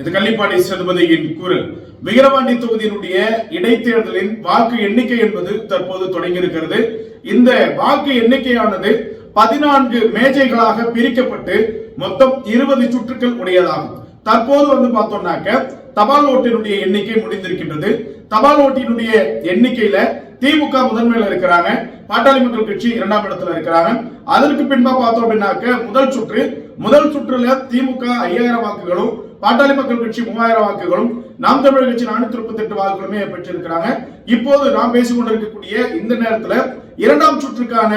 இது கள்ளிப்பாடி சேதுபதியின் குரல். விக்கிரவாண்டி தொகுதியினுடைய இடைத்தேர்தலின் வாக்கு எண்ணிக்கை என்பது தற்போது தொடங்கியிருக்கிறது. இந்த வாக்கு எண்ணிக்கையானது பதினான்கு மேஜைகளாக பிரிக்கப்பட்டு மொத்தம் இருபது சுற்றுக்கள் உடையதாகும். தற்போது வந்து பார்த்தோம்னாக்க தபால் ஓட்டினுடைய எண்ணிக்கை முடிந்திருக்கின்றது. தபால் ஓட்டினுடைய எண்ணிக்கையில திமுக முதன்மையில இருக்கிறாங்க. பாட்டாளி மக்கள் கட்சி இரண்டாம் இடத்துல இருக்கிறாங்க. அதற்கு பின்பா பார்த்தோம் அப்படின்னாக்க முதல் சுற்று முதல் சுற்றுல திமுக ஐயாயிரம் வாக்குகளும் பாட்டாளி மக்கள் கட்சி மூவாயிரம் வாக்குகளும் நாம் தமிழர் கட்சி நானூத்தி முப்பத்தி எட்டு வாக்குகளுமே பெற்றிருக்கிறாங்க. இப்போது நாம் பேசிக் கொண்டிருக்கக்கூடிய இந்த நேரத்துல இரண்டாம் சுற்றுக்கான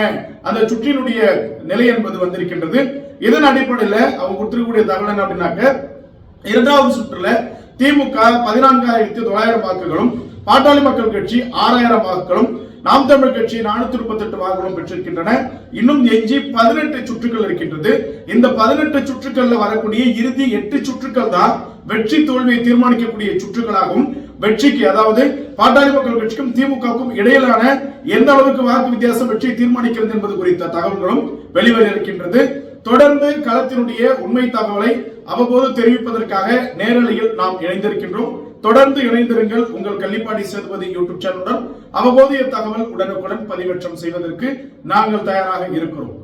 அந்த சுற்றினுடைய நிலை என்பது வந்திருக்கின்றது. இதன் அடிப்படையில் அவங்க கொடுத்திருக்கக்கூடிய தகவல் என்ன அப்படின்னாக்க இரண்டாவது சுற்றுல திமுக பதினான்காயிரத்தி தொள்ளாயிரம் வாக்குகளும் பாட்டாளி மக்கள் கட்சி ஆறாயிரம் வாக்குகளும் நாம் தமிழ் கட்சி நானூத்தி முப்பத்தி எட்டு வாக்குகளும் பெற்றிருக்கின்றன. இன்னும் எஞ்சி பதினெட்டு சுற்றுகள் இருக்கின்றது. இந்த பதினெட்டு சுற்றுக்கள்ல வரக்கூடிய இறுதி எட்டு சுற்றுக்கள் தான் வெற்றி தோல்வியை தீர்மானிக்கக்கூடிய சுற்றுகளாகும். வெற்றிக்கு அதாவது பாட்டாளி மக்கள் கட்சிக்கும் திமுகவுக்கும் இடையிலான எந்த அளவுக்கு வாக்கு வித்தியாசம் வெற்றியை தீர்மானிக்கிறது என்பது குறித்த தகவல்களும் வெளிவர இருக்கின்றது. தொடர்ந்து களத்தினுடைய உண்மை தகவலை அவ்வப்போது தெரிவிப்பதற்காக நேரலையில் நாம் இணைந்திருக்கின்றோம். தொடர்ந்து இணைந்திருங்கள் உங்கள் கள்ளிப்பாடி சேதுபதி யூடியூப் சேனலுடன். அவ்வப்போதைய தகவல் உடனுக்குடன் பதிவேற்றம் செய்வதற்கு நாங்கள் தயாராக இருக்கிறோம்.